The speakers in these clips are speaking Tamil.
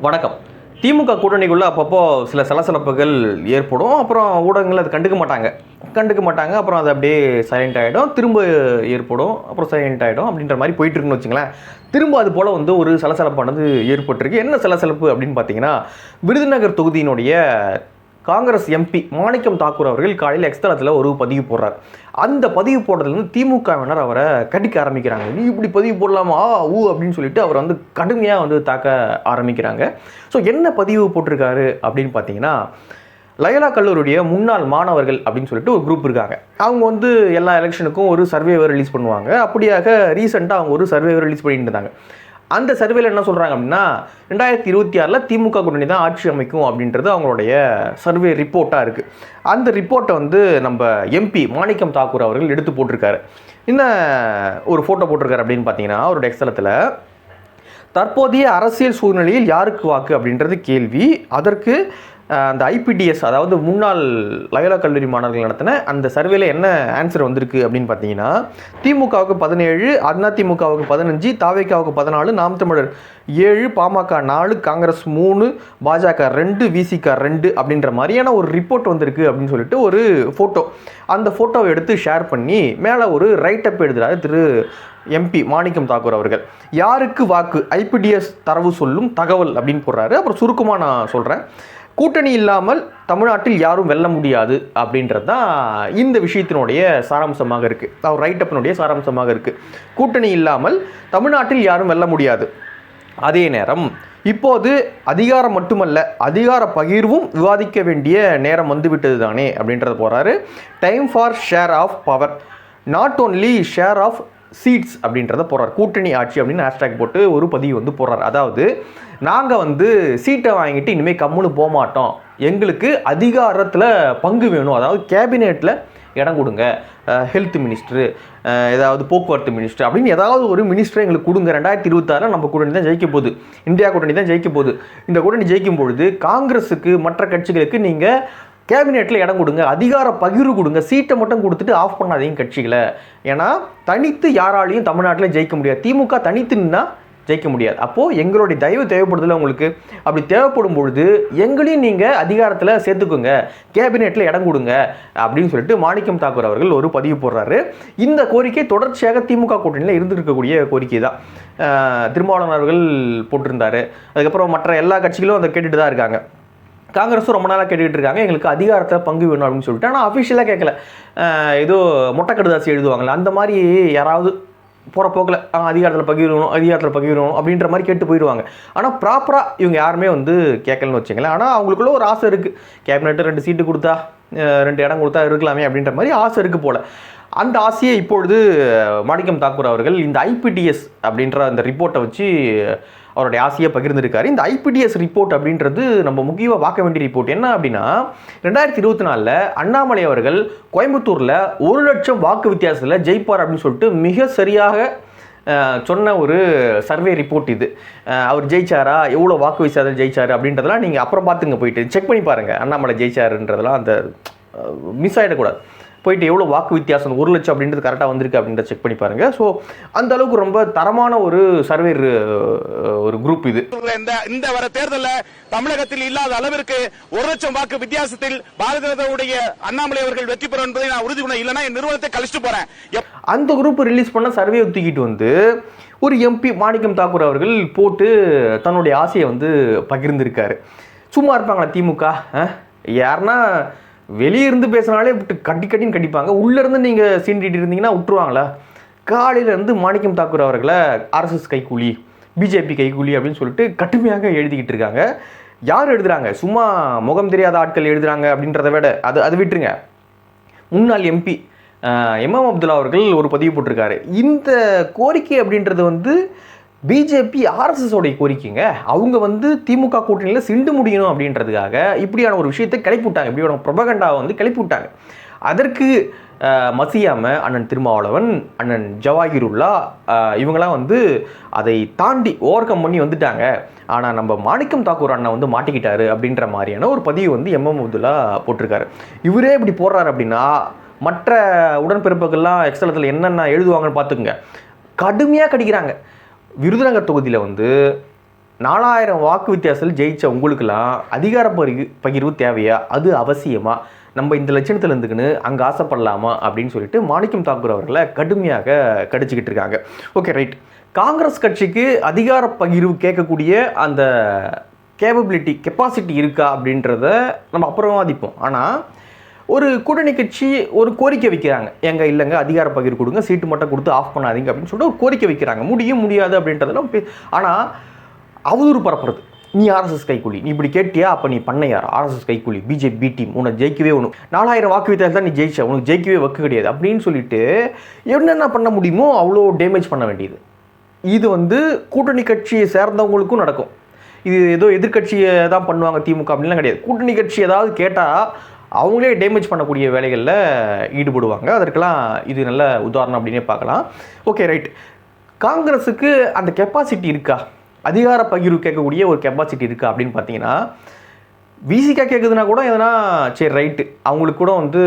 வணக்கம். திமுக கூட்டணிக்குள்ளே அப்பப்போ சில சலசலப்புகள் ஏற்படும். அப்புறம் ஊடகங்கள் அது கண்டுக்க மாட்டாங்க. கண்டுக்க மாட்டாங்க. அப்புறம் அது அப்படியே சைலண்ட் ஆகிடும் திரும்ப ஏற்படும். அப்புறம் சைலண்ட் ஆகிடும் அப்படின்ற மாதிரி போயிட்டுருக்குன்னு வச்சுங்களேன். திரும்ப அது போல் வந்து ஒரு சலசலப்பானது ஏற்பட்டிருக்கு. என்ன சலசலப்பு அப்படின்னு பார்த்தீங்கன்னா விருதுநகர் தொகுதியினுடைய காங்கிரஸ் எம்பி மாணிக்கம் தாக்கூர் அவர்கள் காலையில் எக்ஸ்தலத்தில் ஒரு பதிவு போடுறார். அந்த பதிவு போடுறதுலேருந்து திமுகவினர் அவரை கடிக்க ஆரம்பிக்கிறாங்க. நீ இப்படி பதிவு போடலாமா? ஊ அப்படின்னு சொல்லிட்டு அவர் வந்து கடுமையாக வந்து தாக்க ஆரம்பிக்கிறாங்க. ஸோ என்ன பதிவு போட்டிருக்காரு அப்படின்னு பார்த்தீங்கன்னா லயலா கல்லூரியுடைய முன்னாள் மாணவர்கள் அப்படின்னு சொல்லிட்டு ஒரு குரூப் இருக்காங்க. அவங்க வந்து எல்லா எலெக்ஷனுக்கும் ஒரு சர்வேவை ரிலீஸ் பண்ணுவாங்க. அப்படியாக ரீசெண்டாக அவங்க ஒரு சர்வேவை ரிலீஸ் பண்ணிட்டு இருந்தாங்க. அந்த சர்வேல என்ன சொல்கிறாங்க அப்படின்னா ரெண்டாயிரத்தி இருபத்தி ஆறில் திமுக கூட்டணி தான் ஆட்சி அமைக்கும் அப்படின்றது அவங்களுடைய சர்வே ரிப்போர்ட்டாக இருக்குது அந்த ரிப்போர்ட்டை வந்து நம்ம எம்பி மாணிக்கம் தாக்கூர் அவர்கள் எடுத்து போட்டிருக்காரு. என்ன ஒரு ஃபோட்டோ போட்டிருக்காரு அப்படின்னு பார்த்தீங்கன்னா அவருடைய எக்ஸலத்தில் தற்போதைய அரசியல் சூழ்நிலையில் யாருக்கு வாக்கு அப்படின்றது கேள்வி. அதற்கு அந்த ஐபிடிஎஸ் அதாவது முன்னாள் லயோலா கல்லூரி மாணவர்கள் நடத்தின அந்த சர்வேல என்ன ஆன்சர் வந்திருக்கு அப்படின்னு பார்த்தீங்கன்னா திமுகவுக்கு பதினேழு அதிமுகவுக்கு பதினஞ்சு தாவேக்காவுக்கு பதினாலு நாம் தமிழர் ஏழு பாமக நாலு காங்கிரஸ் மூணு பாஜக ரெண்டு விசிக ரெண்டு அப்படின்ற மாதிரியான ஒரு ரிப்போர்ட் வந்திருக்கு அப்படின்னு சொல்லிட்டு ஒரு ஃபோட்டோ. அந்த ஃபோட்டோவை எடுத்து ஷேர் பண்ணி மேலே ஒரு ரைட் அப் எழுதுறாரு திரு எம்பி மாணிக்கம் தாக்கூர் அவர்கள். யாருக்கு வாக்கு? ஐபிடிஎஸ் தரவு சொல்லும் தகவல் அப்படின்னு போடுறாரு. அப்புறம் சுருக்கமாக நான் சொல்கிறேன் கூட்டணி இல்லாமல் தமிழ்நாட்டில் யாரும் வெல்ல முடியாது அப்படின்றது தான் இந்த விஷயத்தினுடைய சாராம்சமாக இருக்குது அவர் ரைட் அப்பினுடைய சாராம்சமாக இருக்குது கூட்டணி இல்லாமல் தமிழ்நாட்டில் யாரும் வெல்ல முடியாது. அதே நேரம் இப்போது அதிகாரம் மட்டுமல்ல அதிகார பகிர்வும் விவாதிக்க வேண்டிய நேரம் வந்துவிட்டது தானே அப்படின்றத போகிறாரு time for share of power not only share of seats அப்படின்றத போடுறார். கூட்டணி ஆட்சி அப்படின்னு ஹேஷ்டேக் போட்டு ஒரு பதிவு வந்து போடுறார். அதாவது நாங்கள் வந்து சீட்டை வாங்கிட்டு இனிமேல் கம்முன்னு போக மாட்டோம் எங்களுக்கு அதிகாரத்தில் பங்கு வேணும். அதாவது கேபினெட்டில் இடம் கொடுங்க. ஹெல்த் மினிஸ்டரு ஏதாவது போக்குவரத்து மினிஸ்டர் அப்படின்னு ஏதாவது ஒரு மினிஸ்டர் எங்களுக்கு கொடுங்க. ரெண்டாயிரத்தி இருபத்தாறில் நம்ம கூட்டணி தான் ஜெயிக்க போகுது. இந்தியா கூட்டணி தான் ஜெயிக்க போகுது. இந்த கூட்டணி ஜெயிக்கும் பொழுது காங்கிரஸுக்கு மற்ற கட்சிகளுக்கு நீங்கள் கேபினெட்டில் இடம் கொடுங்க அதிகார பகிர்வு கொடுங்க சீட்டை மட்டும் கொடுத்துட்டு ஆஃப் பண்ணாதீங்க கட்சிகளை. ஏன்னா தனித்து யாராலையும் தமிழ்நாட்டில் ஜெயிக்க முடியாது. திமுக தனித்து நின்னா ஜெயிக்க முடியாது. அப்போது எங்களுடைய தயவு தேவைப்படுதில்ல உங்களுக்கு. அப்படி தேவைப்படும் பொழுது எங்களையும் நீங்கள் அதிகாரத்தில் சேர்த்துக்கோங்க. கேபினெட்டில் இடம் கொடுங்க அப்படின்னு சொல்லிட்டு மாணிக்கம் தாக்கூர் அவர்கள் ஒரு பதிவு போடுறாரு. இந்த கோரிக்கை தொடர்ச்சியாக திமுக கூட்டணியில் இருந்திருக்கக்கூடிய கோரிக்கை தான். அஹ் திருமாவளவன் அவர்கள் அதுக்கப்புறம் மற்ற எல்லா கட்சிகளும் அதை கேட்டுட்டு தான் இருக்காங்க. காங்கிரஸும் ரொம்ப நாளாக கேட்டுக்கிட்டு இருக்காங்க. எங்களுக்கு அதிகாரத்தை பங்கு வேணும் அப்படின்னு சொல்லிட்டு. ஆனால் அஃபிஷியலாக கேட்கல ஏதோ மொட்டை கடுதாசி எழுதுவாங்கல்ல அந்த மாதிரி யாராவது போகிற போக்கில் அதிகாரத்தில் பகிரணும் அதிகாரத்தில் பகிரணும் அப்படின்ற மாதிரி கேட்டு போயிடுவாங்க. ஆனால் ப்ராப்பராக இவங்க யாருமே வந்து கேட்கலன்னு வச்சுங்களேன் ஆனால் அவங்களுக்குள்ள ஒரு ஆசை இருக்குது கேபினெட்டு ரெண்டு சீட்டு கொடுத்தா ரெண்டு இடம் கொடுத்தா இருக்கலாமே அப்படின்ற மாதிரி ஆசை இருக்குது போல். அந்த ஆசையை இப்பொழுது மாணிக்கம் தாக்கூர் அவர்கள் இந்த ஐபிடிஎஸ் அப்படின்ற அந்த ரிப்போர்ட்டை வச்சு அவருடைய ஆசையை பகிர்ந்திருக்காரு. இந்த ஐபிடிஎஸ் ரிப்போர்ட் அப்படின்றது நம்ம முக்கியமாக பார்க்க வேண்டிய ரிப்போர்ட் என்ன அப்படின்னா ரெண்டாயிரத்தி இருபத்தி நாலில் அண்ணாமலை அவர்கள் கோயம்புத்தூரில் ஒரு லட்சம் வாக்கு வித்தியாசத்தில் ஜெயிப்பார் அப்படின்னு சொல்லிட்டு மிக சரியாக சொன்ன ஒரு சர்வே ரிப்போர்ட் இது. அவர் ஜெயிச்சாரா? எவ்வளோ வாக்கு வித்தியாசத்தில் ஜெயிச்சாரு அப்படின்றதெல்லாம் நீங்கள் அப்புறம் பார்த்துங்க போயிட்டு. செக் பண்ணி பாருங்கள் அண்ணாமலை ஜெயிச்சாருன்றதெல்லாம் அந்த மிஸ் ஆகிடக்கூடாது போயிட்டு எவ்வளோ வாக்கு வித்தியாசம்? ஒரு லட்சம் அப்படின்றது கரெக்டாக வந்திருக்கு அப்படின்றத செக் பண்ணி பாருங்க. ஸோ அந்த அளவுக்கு ரொம்ப தரமான ஒரு சர்வே ஒரு குரூப் இது. இந்த இந்த வர தேர்தல்ல தமிழகத்தில் இல்லாத அளவிற்கு ஒரு லட்சம் வாக்கு வித்தியாசத்தில் பாரதிய ஜனதாவுடைய அண்ணாமலை அவர்கள் வெற்றி பெறும் என்பதை நான் உறுதி பண்ண இல்லைன்னா என் நிறுவனத்தை கழிச்சுட்டு போறேன். அந்த குரூப் ரிலீஸ் பண்ண சர்வே தூக்கிட்டு வந்து ஒரு எம்பி மாணிக்கம் தாக்கூர் அவர்கள் போட்டு தன்னுடைய ஆசையை வந்து பகிர்ந்திருக்காரு. சும்மா இருப்பாங்களா திமுக? யாருன்னா வெளியே இருந்து விட்டு கட்டி கட்டின்னு கட்டிப்பாங்க உள்ளேருந்து நீங்கள் சீண்டிட்டு இருந்தீங்கன்னா விட்டுருவாங்களா காலையில இருந்து மாணிக்கம் தாக்கூர் அவர்களை ஆர்எஸ்எஸ் கைக்கூலி பிஜேபி கைக்கூலி அப்படின்னு சொல்லிட்டு கடுமையாக எழுதிக்கிட்டு இருக்காங்க. யார் எழுதுகிறாங்க சும்மா முகம் தெரியாத ஆட்கள் எழுதுறாங்க அப்படின்றத விட அது அது விட்டுருங்க. முன்னாள் எம்பி எம்எம் அப்துல்லா அவர்கள் ஒரு பதிவு போட்டிருக்காரு. இந்த கோரிக்கை அப்படின்றது வந்து பிஜேபி ஆர்எஸ்எஸ் உடைய கோரிக்கைங்க. அவங்க வந்து திமுக கூட்டணியில் சிண்டு முடியணும் அப்படின்றதுக்காக இப்படியான ஒரு விஷயத்தை கிளப்பி விட்டாங்க. இப்படியான ப்ரொபகண்டாவை வந்து கிளப்பி விட்டாங்க. அதற்கு மசியாம அண்ணன் திருமாவளவன் அண்ணன் ஜவாஹிருல்லா இவங்களாம் இவங்கெல்லாம் வந்து அதை தாண்டி ஓவர் கம் பண்ணி வந்துட்டாங்க. ஆனால் நம்ம மாணிக்கம் தாக்கூர் அண்ணன் வந்து மாட்டிக்கிட்டாரு அப்படின்ற மாதிரியான ஒரு பதிவு வந்து எம்எம் அப்துல்லா போட்டிருக்காரு. இவரே இப்படி போடுறாரு அப்படின்னா மற்ற உடன்பிறப்புகள்லாம் எக்ஸலத்தில் என்னென்ன எழுதுவாங்கன்னு பார்த்துக்குங்க. கடுமையாக கடிக்கிறாங்க. விருதுநகர் தொகுதியில் வந்து நாலாயிரம் வாக்கு வித்தியாசத்தில் ஜெயித்த உங்களுக்கெல்லாம் அதிகார பகிர் பகிர்வு தேவையா? அது அவசியமா? நம்ம இந்த லட்சணத்தில் இருந்துக்குன்னு அங்கே ஆசைப்படலாமா? அப்படின்னு சொல்லிட்டு மாணிக்கம் தாக்கூர் அவர்களை கடுமையாக கடிச்சிக்கிட்டு இருக்காங்க. ஓகே ரைட் காங்கிரஸ் கட்சிக்கு அதிகார பகிர்வு கேட்கக்கூடிய அந்த கேபபிலிட்டி கெப்பாசிட்டி இருக்கா அப்படின்றத நம்ம அப்புறம் வாதிப்போம் ஆனால் ஒரு கூட்டணி கட்சி ஒரு கோரிக்கை வைக்கிறாங்க. எங்க இல்லைங்க அதிகார பகிர்வு கொடுங்க சீட்டு மட்டும் கொடுத்து ஆஃப் பண்ணாதீங்க அப்படின்னு சொல்லிட்டு ஒரு கோரிக்கை வைக்கிறாங்க. முடியும் முடியாது அப்படின்றதெல்லாம் ஆனால் அவதூறு பரப்புறது. நீ ஆர்எஸ்எஸ் கைக்கூலி. நீ இப்படி கேட்டியா? அப்போ நீ பண்ண யார்? ஆர்எஸ்எஸ் கைக்கூலி பிஜேபி பி டீம். உன்னை ஜெயிக்கவே ஒன்று நாலாயிரம் வாக்கு வித்தியாசம் தான் நீ ஜெயிச்ச. உனக்கு ஜெயிக்கவே வக்கு கிடையாது. அப்படின்னு சொல்லிட்டு என்னென்ன பண்ண முடியுமோ அவ்வளோ டேமேஜ் பண்ண வேண்டியது. இது வந்து கூட்டணி கட்சியை சேர்ந்தவங்களுக்கும் நடக்கும். இது ஏதோ எதிர்க்கட்சியை தான் பண்ணுவாங்க திமுக அப்படின்லாம் கிடையாது. கூட்டணி கட்சி ஏதாவது கேட்டால் அவங்களே டேமேஜ் பண்ணக்கூடிய வேலைகளில் ஈடுபடுவாங்க. அதற்கெல்லாம் இது நல்ல உதாரணம் அப்படின்னே பார்க்கலாம். ஓகே ரைட் காங்கிரஸுக்கு அந்த கெப்பாசிட்டி இருக்கா? அதிகார பகிர்வு கேட்கக்கூடிய ஒரு கெப்பாசிட்டி இருக்கா அப்படின்னு பார்த்தீங்கன்னா விசிகா கேட்குதுன்னா கூட எதனா சரி ரைட்டு அவங்களுக்கு கூட வந்து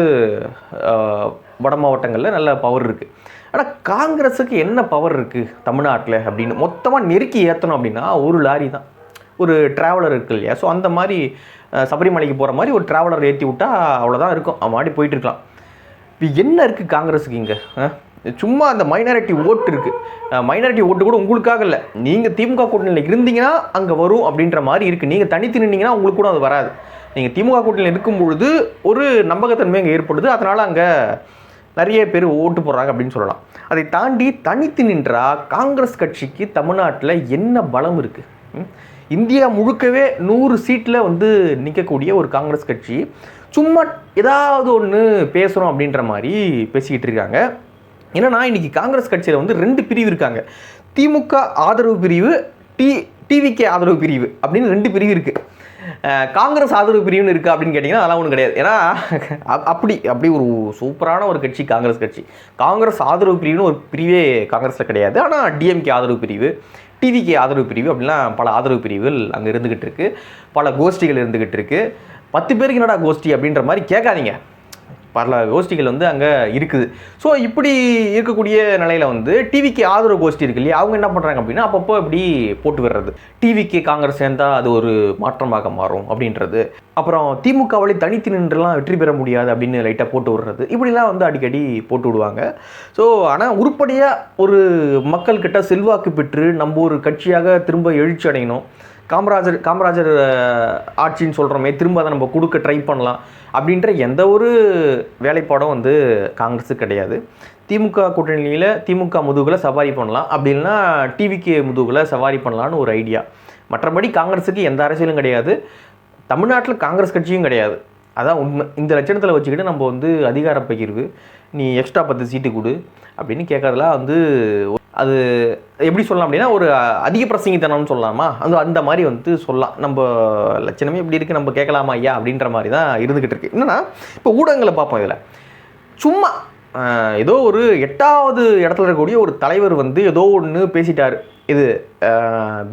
வட மாவட்டங்களில் நல்ல பவர் இருக்குது ஆனால் காங்கிரஸுக்கு என்ன பவர் இருக்குது தமிழ்நாட்டில் அப்படின்னு மொத்தமாக நெருக்கி ஏற்றணும் அப்படின்னா ஒரு லாரி தான் ஒரு டிராவலர் இருக்கு இல்லையா? ஸோ அந்த மாதிரி சபரிமலைக்கு போகிற மாதிரி ஒரு டிராவலர் ஏற்றி விட்டால் அவ்வளோதான் இருக்கும். அவன் மாடி போயிட்டு இருக்கலாம். இப்போ என்ன இருக்குது காங்கிரஸுக்கு இங்கே? சும்மா அந்த மைனாரிட்டி ஓட்டு இருக்குது மைனாரிட்டி ஓட்டு கூட உங்களுக்காக இல்லை. நீங்கள் திமுக கூட்டணியில் இருந்தீங்கன்னா அங்கே வரும் அப்படின்ற மாதிரி இருக்குது நீங்கள் தனித்து நின்னீங்கன்னா உங்களுக்கு கூட அது வராது. நீங்கள் திமுக கூட்டணியில் இருக்கும் பொழுது ஒரு நம்பகத்தன்மை அங்கே ஏற்படுது. அதனால் அங்கே நிறைய பேர் ஓட்டு போடுறாங்க அப்படின்னு சொல்லலாம். அதை தாண்டி தனித்து நின்றா காங்கிரஸ் கட்சிக்கு தமிழ்நாட்டில் என்ன பலம் இருக்குது இந்தியா முழுக்கவே நூறு சீட்டில் வந்து நிற்கக்கூடிய ஒரு காங்கிரஸ் கட்சி. சும்மா ஏதாவது ஒன்று பேசுகிறோம் அப்படின்ற மாதிரி பேசிக்கிட்டு இருக்காங்க. ஏன்னா இன்றைக்கி காங்கிரஸ் கட்சியில் வந்து ரெண்டு பிரிவு இருக்காங்க. திமுக ஆதரவு பிரிவு டி டிவிகே ஆதரவு பிரிவு அப்படின்னு ரெண்டு பிரிவு இருக்குது காங்கிரஸ் ஆதரவு பிரிவுன்னு இருக்குது அப்படின்னு கேட்டிங்கன்னா அதெல்லாம் ஒன்றும் கிடையாது. ஏன்னா அப்- அப்படி அப்படி ஒரு சூப்பரான ஒரு கட்சி காங்கிரஸ் கட்சி. காங்கிரஸ் ஆதரவு பிரிவுன்னு ஒரு பிரிவே காங்கிரஸில் கிடையாது. ஆனால் டிஎம்கே ஆதரவு பிரிவு டிவிக்கு ஆதரவு பிரிவு அப்படிலாம் பல ஆதரவு பிரிவுகள் அங்கே இருந்துகிட்டு இருக்கு. பல கோஷ்டிகள் இருந்துக்கிட்டு இருக்கு. பத்து பேருக்கு என்னடா கோஷ்டி அப்படின்ற மாதிரி கேட்காதீங்க. பல கோஷ்டிகள் வந்து அங்கே இருக்குது. ஸோ இப்படி இருக்கக்கூடிய நிலையில் வந்து டிவிக்கு ஆதரவு கோஷ்டி இருக்கு இல்லையா? அவங்க என்ன பண்ணுறாங்க அப்படின்னா அப்பப்போ இப்படி போட்டு விடுறது. டிவிக்கு காங்கிரஸ் சேர்ந்தால் அது ஒரு மாற்றமாக மாறும் அப்படின்றது. அப்புறம் திமுகவாலே தனித்து நின்றுலாம் வெற்றி பெற முடியாது அப்படின்னு லைட்டாக போட்டு விடுறது. இப்படிலாம் வந்து அடிக்கடி போட்டு விடுவாங்க. ஸோ ஆனால் உருப்படியாக ஒரு மக்கள்கிட்ட செல்வாக்கு பெற்று நம்ம ஒரு கட்சியாக திரும்ப எழுச்சி அடையணும். காமராஜர் காமராஜர் ஆட்சின்னு சொல்கிறோமே திரும்ப அதை நம்ம கொடுக்க ட்ரை பண்ணலாம். அப்படின்ற எந்த ஒரு வேலைப்பாடும் வந்து காங்கிரஸுக்கு கிடையாது. திமுக கூட்டணியில் திமுக முதுகில் சவாரி பண்ணலாம். அப்படி இல்லைன்னா டிவிக்கு முதுகில் சவாரி பண்ணலான்னு ஒரு ஐடியா மற்றபடி காங்கிரஸுக்கு எந்த அரசியலும் கிடையாது. தமிழ்நாட்டில் காங்கிரஸ் கட்சியும் கிடையாது. அதான் உண்மை. இந்த லட்சணத்தில் வச்சுக்கிட்டு நம்ம வந்து அதிகார பகிர்வு நீ எக்ஸ்ட்ரா பத்து சீட்டு கொடு. அப்படின்னு கேட்கறதுலாம் வந்து அது எப்படி சொல்லலாம் அப்படின்னா ஒரு அதிக பிரசங்கித்தனம்னு சொல்லலாமா? அந்த அந்த மாதிரி வந்து சொல்லலாம். நம்ம லட்சணமே இப்படி இருக்குது நம்ம கேட்கலாமா ஐயா? அப்படின்ற மாதிரி தான் இருந்துக்கிட்டு இருக்கு. என்னன்னா இப்போ ஊடகங்களை பார்ப்போம் இதில். சும்மா ஏதோ ஒரு எட்டாவது இடத்துல இருக்கக்கூடிய ஒரு தலைவர் வந்து ஏதோ ஒன்று பேசிட்டார். இது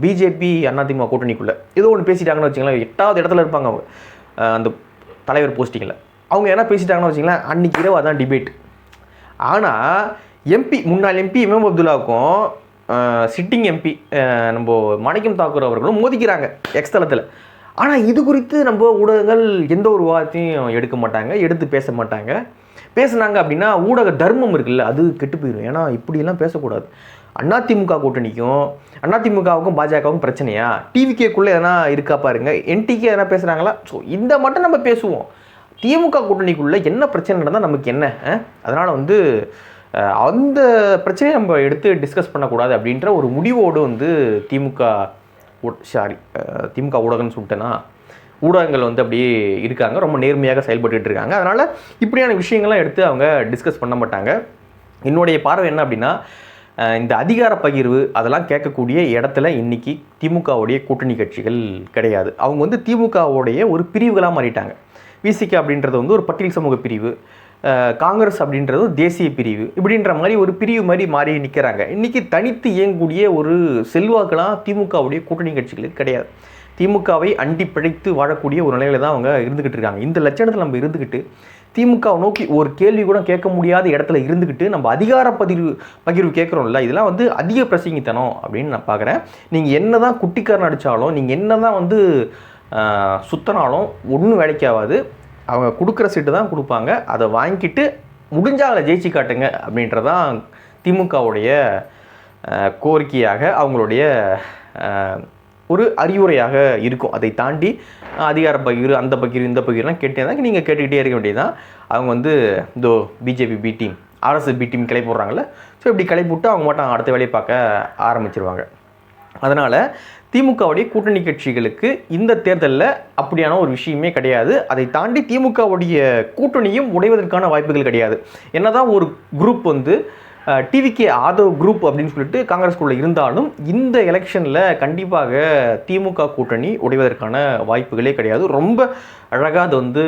பிஜேபி அதிமுக கூட்டணிக்குள்ளே. ஏதோ ஒன்று பேசிட்டாங்கன்னு வச்சுங்களேன் எட்டாவது இடத்துல இருப்பாங்க அவங்க. அந்த தலைவர் போஸ்டிங்கில் அவங்க என்ன பேசிட்டாங்கன்னு வச்சுங்களேன் அன்றைக்கி இரவு அதான் டிபேட் ஆனால் எம்பி முன்னாள் எம்பி இமாம் அப்துல்லாவுக்கும் சிட்டிங் எம்பி நம்ம மாணிக்கம் தாக்கூர் அவர்களும் மோதிக்கிறாங்க எக்ஸ்தலத்தில் ஆனால் இது குறித்து நம்ம ஊடகங்கள் எந்த ஒரு வார்த்தையும் எடுக்க மாட்டாங்க எடுத்து பேச மாட்டாங்க. பேசுனாங்க அப்படின்னா ஊடக தர்மம் இருக்குல்ல அது கெட்டு போயிடும் ஏன்னா இப்படியெல்லாம் பேசக்கூடாது. அதிமுக கூட்டணிக்கும் அதிமுகவுக்கும் பாஜகவுக்கும் பிரச்சனையா? டிவிகேக்குள்ளே எதனா இருக்கா பாருங்க. என்டிகே எதனா பேசுகிறாங்களா ஸோ இந்த மட்டும் நம்ம பேசுவோம். திமுக கூட்டணிக்குள்ளே என்ன பிரச்சனை நடந்தால் நமக்கு என்ன அதனால் வந்து அந்த பிரச்சனையை நம்ம எடுத்து டிஸ்கஸ் பண்ணக்கூடாது அப்படின்ற ஒரு முடிவோடு வந்து திமுக சாரி திமுக ஊடகம்னு சொல்லிட்டேன்னா ஊடகங்கள் வந்து அப்படியே இருக்காங்க. ரொம்ப நேர்மையாக செயல்பட்டு இருக்காங்க. அதனால் இப்படியான விஷயங்கள்லாம் எடுத்து அவங்க டிஸ்கஸ் பண்ண மாட்டாங்க. என்னுடைய பார்வை என்ன அப்படின்னா இந்த அதிகார பகிர்வு அதெல்லாம் கேட்கக்கூடிய இடத்துல இன்னைக்கு திமுகவுடைய கூட்டணி கட்சிகள் கிடையாது. அவங்க வந்து திமுகவுடைய ஒரு பிரிவுகளாக மாறிட்டாங்க. விசிகே அப்படின்றது வந்து ஒரு பட்டியல் சமூக பிரிவு. காங்கிரஸ் அப்படின்றது தேசிய பிரிவு இப்படின்ற மாதிரி ஒரு பிரிவு மாதிரி மாறி நிற்கிறாங்க இன்றைக்கி தனித்து இயங்கக்கூடிய ஒரு செல்வாக்கெல்லாம் திமுகவுடைய கூட்டணி கட்சிகளுக்கு கிடையாது. திமுகவை அண்டி பிழைத்து வாழக்கூடிய ஒரு நிலையில தான் அவங்க இருந்துக்கிட்டு இருக்காங்க. இந்த லட்சணத்தில் நம்ம இருந்துக்கிட்டு திமுகவை நோக்கி ஒரு கேள்வி கூட கேட்க முடியாத இடத்துல இருந்துக்கிட்டு நம்ம அதிகார பகிர்வு பகிர்வு கேட்குறோம்ல இதெல்லாம் வந்து அதிக பிரசங்கித்தனம் அப்படின்னு நான் பார்க்குறேன் நீங்கள் என்ன தான் குட்டிக்காரன் அடித்தாலும் நீங்கள் என்ன தான் வந்து சுத்தனாலும் ஒன்றும் வேலைக்கு ஆகாது. அவங்க கொடுக்குற சீட்டு தான் கொடுப்பாங்க. அதை வாங்கிட்டு முடிஞ்சால் அதில் ஜெயிச்சு காட்டுங்க அப்படின்றதான் திமுகவுடைய கோரிக்கையாக அவங்களுடைய ஒரு அறிவுரையாக இருக்கும். அதை தாண்டி அதிகார பகிர் அந்த பகிர் இந்த பகிர்லாம் கேட்டே தான் நீங்கள் கேட்டுக்கிட்டே இருக்க வேண்டியதுதான். அவங்க வந்து இதோ BJP B team RS B team கிளை போடுறாங்கல்ல. ஸோ இப்படி கிளை போட்டு அவங்க மட்டும் அடுத்த வேலையை பார்க்க ஆரம்பிச்சிருவாங்க. அதனால் திமுகவுடைய கூட்டணி கட்சிகளுக்கு இந்த தேர்தலில் அப்படியான ஒரு விஷயமே கிடையாது. அதை தாண்டி திமுகவுடைய கூட்டணியும் உடைவதற்கான வாய்ப்புகள் கிடையாது. என்னதான் ஒரு குரூப் வந்து டிவிகே ஆதவ் குரூப் அப்படின்னு சொல்லிட்டு காங்கிரஸ்குள்ளே இருந்தாலும் இந்த எலெக்ஷனில் கண்டிப்பாக திமுக கூட்டணி உடைவதற்கான வாய்ப்புகளே கிடையாது. ரொம்ப அழகாக அது வந்து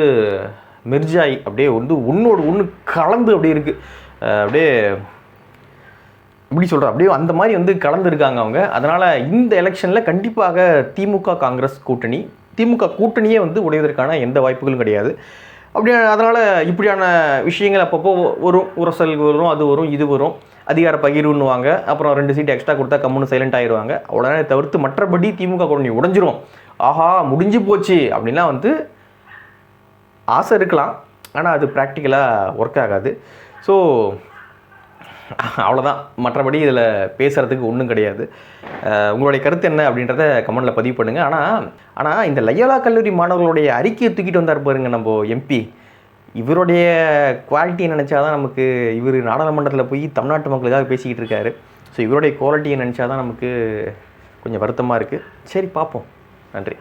மெர்ஜாய் அப்படியே வந்து உன்னோடு ஒன்று கலந்து அப்படியே இருக்குது அப்படியே இப்படி சொல்கிற அப்படியே அந்த மாதிரி வந்து கலந்துருக்காங்க அவங்க. அதனால் இந்த எலெக்ஷனில் கண்டிப்பாக திமுக காங்கிரஸ் கூட்டணி திமுக கூட்டணியே வந்து உடைவதற்கான எந்த வாய்ப்புகளும் கிடையாது. அப்படி அதனால் இப்படியான விஷயங்கள் அப்பப்போ வரும். உரசல் வரும் அது வரும் இது வரும். அதிகார பகிர்வுன்னுவாங்க. அப்புறம் ரெண்டு சீட் எக்ஸ்ட்ரா கொடுத்தா கம்முன்னு சைலண்ட் ஆயிடுவாங்க அவ்வளோதான் தவிர்த்து மற்றபடி திமுக கூட்டணி உடஞ்சிரும். ஆஹா முடிஞ்சு போச்சு அப்படின்லாம் வந்து ஆசை இருக்கலாம். ஆனால் அது ப்ராக்டிக்கலாக ஒர்க் ஆகாது. ஸோ அவ்வளோதான் மற்றபடி இதில் பேசுகிறதுக்கு ஒன்றும் கிடையாது. உங்களுடைய கருத்து என்ன அப்படின்றத கமெண்டில் பதிவு பண்ணுங்கள் ஆனால் ஆனால் இந்த லையலா கல்லூரி மாணவர்களுடைய அறிக்கையை தூக்கிட்டு வந்தார் பாருங்க நம்ம எம்பி இவருடைய குவாலிட்டியை நினச்சாதான் நமக்கு இவர் நாடாளுமன்றத்தில் போய் தமிழ்நாட்டு மக்களுக்காக பேசிக்கிட்டு இருக்காரு. ஸோ இவருடைய குவாலிட்டியை நினச்சாதான் நமக்கு கொஞ்சம் வருத்தமாக இருக்குது சரி பார்ப்போம். நன்றி.